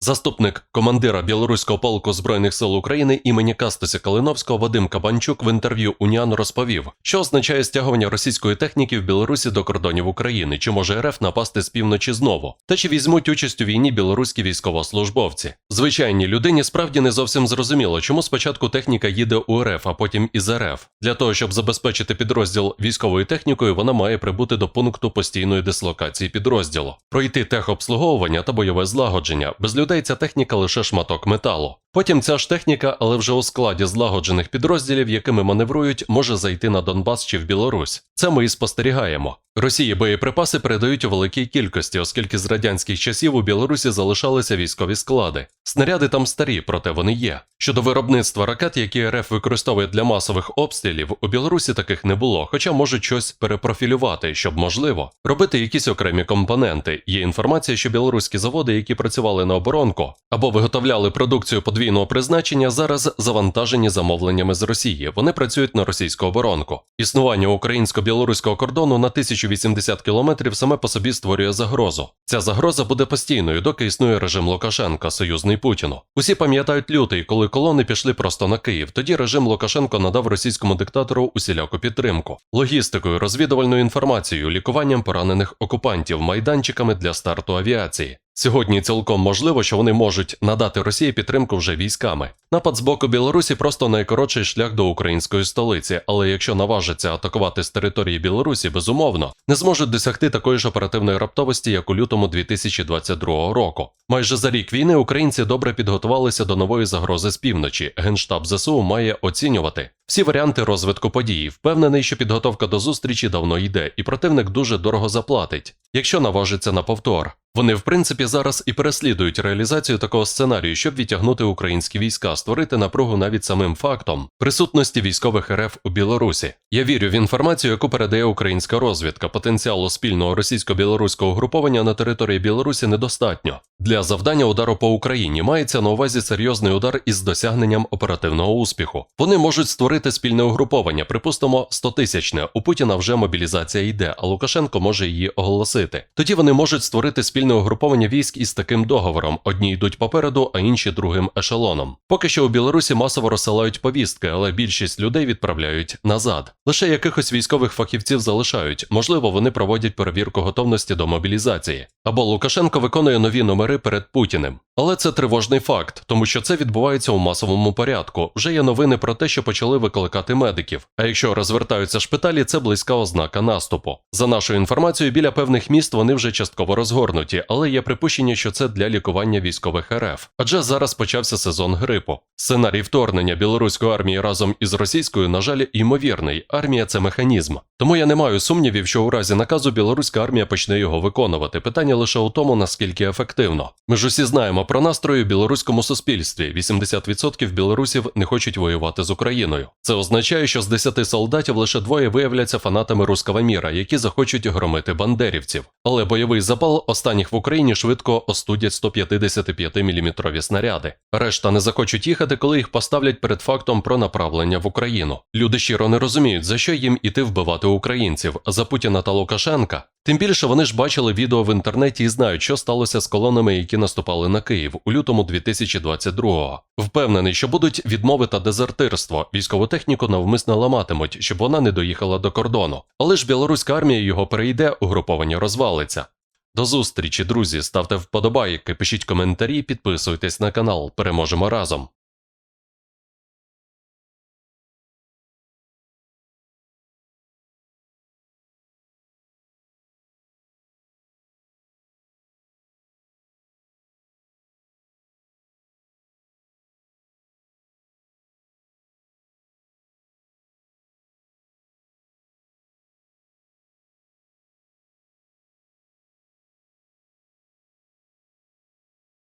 Заступник командира Білоруського полку Збройних сил України імені Кастуся Калиновського Вадим Кабанчук в інтерв'ю Уніан розповів, що означає стягування російської техніки в Білорусі до кордонів України, чи може РФ напасти з півночі знову, та чи візьмуть участь у війні білоруські військовослужбовці. Звичайній людині справді не зовсім зрозуміло, чому спочатку техніка їде у РФ, а потім із РФ. Для того щоб забезпечити підрозділ військовою технікою, вона має прибути до пункту постійної дислокації підрозділу, пройти техобслуговування та бойове злагодження. Без людей техніка лише шматок металу. Потім ця ж техніка, але вже у складі злагоджених підрозділів, якими маневрують, може зайти на Донбас чи в Білорусь. Це ми і спостерігаємо. Росії боєприпаси передають у великій кількості, оскільки з радянських часів у Білорусі залишалися військові склади. Снаряди там старі, проте вони є. Щодо виробництва ракет, які РФ використовує для масових обстрілів, у Білорусі таких не було, хоча можуть щось перепрофілювати, щоб можливо робити якісь окремі компоненти. Є інформація, що білоруські заводи, які працювали на оборонку або виготовляли продукцію подвійного призначення, зараз завантажені замовленнями з Росії. Вони працюють на російську оборонку. Існування українсько-білоруського кордону на 1080 кілометрів саме по собі створює загрозу. Ця загроза буде постійною, доки існує режим Лукашенка, союзний Путіну. Усі пам'ятають лютий, коли колони пішли просто на Київ. Тоді режим Лукашенко надав російському диктатору усіляку підтримку, логістикою, розвідувальною інформацією, лікуванням поранених окупантів, майданчиками для старту авіації. Сьогодні цілком можливо, що вони можуть надати Росії підтримку вже військами. Напад з боку Білорусі просто найкоротший шлях до української столиці, але якщо наважаться атакувати з території Білорусі, безумовно, не зможуть досягти такої ж оперативної раптовості, як у лютому 2022 року. Майже за рік війни українці добре підготувалися до нової загрози з півночі. Генштаб ЗСУ має оцінювати всі варіанти розвитку подій. Впевнений, що підготовка до зустрічі давно йде, і противник дуже дорого заплатить, якщо наважиться на повтор. Вони, в принципі, зараз і переслідують реалізацію такого сценарію, щоб відтягнути українські війська, створити напругу навіть самим фактом присутності військових РФ у Білорусі. Я вірю в інформацію, яку передає українська розвідка. Потенціалу спільного російсько-білоруського угруповання на території Білорусі недостатньо. Для завдання удару по Україні мається на увазі серйозний удар із досягненням оперативного успіху. Вони можуть створити спільне угруповання, припустимо, 100-тисячне. У Путіна вже мобілізація йде, а Лукашенко може її оголосити. Тоді вони можуть створити спільне угруповання військ із таким договором: одні йдуть попереду, а інші другим ешелоном. Поки що у Білорусі масово розсилають повістки, але більшість людей відправляють назад. Лише якихось військових фахівців залишають. Можливо, вони проводять перевірку готовності до мобілізації. Або Лукашенко виконує нові номери перед Путіним. Але це тривожний факт, тому що це відбувається у масовому порядку. Вже є новини про те, що почали викликати медиків. А якщо розвертаються шпиталі, це близька ознака наступу. За нашою інформацією, біля певних міст вони вже частково розгорнуті, але є припущення, що це для лікування військових РФ. Адже зараз почався сезон грипу. Сценарій вторгнення білоруської армії разом із російською, на жаль, ймовірний. Армія це механізм. Тому я не маю сумнівів, що у разі наказу білоруська армія почне його виконувати. Питання лише у тому, наскільки ефективно. Ми ж усі знаємо про настрої в білоруському суспільстві. 80% білорусів не хочуть воювати з Україною. Це означає, що з 10 солдатів лише двоє виявляться фанатами руского міра, які захочуть громити бандерівців. Але бойовий запал останніх в Україні швидко остудять 155-мм снаряди. Решта не захочуть їхати, коли їх поставлять перед фактом про направлення в Україну. Люди щиро не розуміють, за що їм іти вбивати українців, за Путіна та Лукашенка. Тим більше вони ж бачили відео в інтернеті і знають, що сталося з колонами, які наступали на Київ у лютому 2022-го. Впевнений, що будуть відмови та дезертирство. Військову техніку навмисно ламатимуть, щоб вона не доїхала до кордону. Але ж білоруська армія його перейде, угруповання розвалиться. До зустрічі, друзі. Ставте вподобайки, пишіть коментарі, підписуйтесь на канал. Переможемо разом.